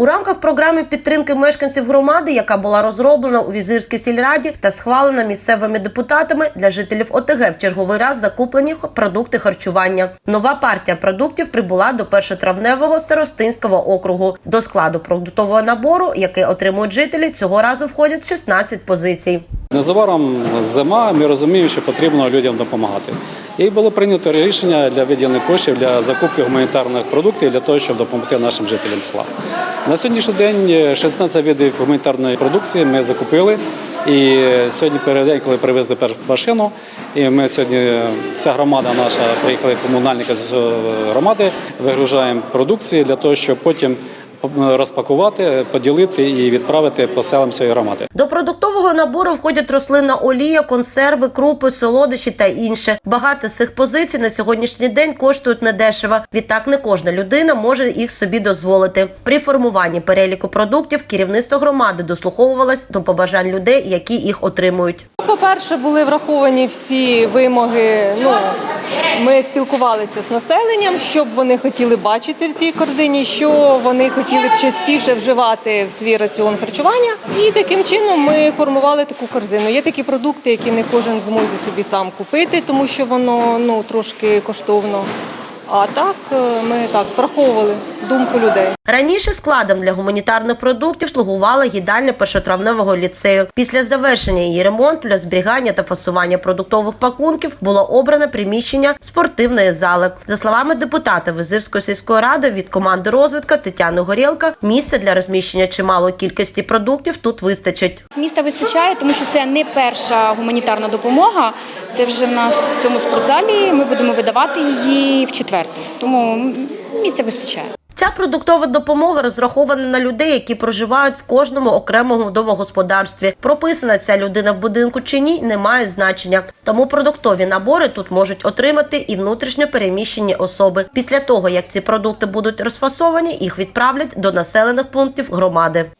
У рамках програми підтримки мешканців громади, яка була розроблена у візирській сільраді та схвалена місцевими депутатами для жителів ОТГ в черговий раз закуплені продукти харчування. Нова партія продуктів прибула до першотравневого старостинського округу. До складу продуктового набору, який отримують жителі, цього разу входять 16 позицій. Незабаром зима, ми розуміємо, що потрібно людям допомагати. І було прийнято рішення для виділення коштів для закупки гуманітарних продуктів для того, щоб допомогти нашим жителям села. На сьогоднішній день е, 16 видів гуманітарної продукції ми закупили. І сьогодні перед день, коли привезли першу машину, і ми сьогодні е, вся громада наша приїхали комунальники з е, громади, вигружаємо продукцію для того, щоб потім е, розпакувати, поділити і відправити по селам цієї громади. До продуктового набору входять рослинна олія, консерви, крупи, солодощі та інше. Багато з цих позицій на сьогоднішній день коштують недешево. Відтак не кожна людина може їх собі дозволити. При формуванні переліку продуктів керівництво громади дослуховувалось до побажань людей, які їх отримують. По-перше, були враховані всі вимоги. Ну ми спілкувалися з населенням, що б вони хотіли бачити в цій корзині, що вони хотіли б частіше вживати в свій раціон харчування. І таким чином ми формували таку корзину. Є такі продукти, які не кожен зможе собі сам купити, тому що воно ну трошки коштовно. А так е, ми так враховували думку людей. Раніше складом для гуманітарних продуктів слугувала їдальня першотравневого ліцею. Після завершення її ремонту для зберігання та фасування продуктових пакунків було обране приміщення спортивної зали. За словами депутата Визирської сільської ради від команди розвитка Тетяни Горєлка, місце для розміщення чималої кількості продуктів тут вистачить. Міста вистачає, тому що це не перша гуманітарна допомога. Це вже в нас в цьому спортзалі. Ми будемо видавати її в четвертий. Тому місця вистачає. Ця продуктова допомога розрахована на людей, які проживають в кожному окремому домогосподарстві. Прописана ця людина в будинку чи ні, не має значення. Тому продуктові набори тут можуть отримати і внутрішньо переміщені особи. Після того, як ці продукти будуть розфасовані, їх відправлять до населених пунктів громади.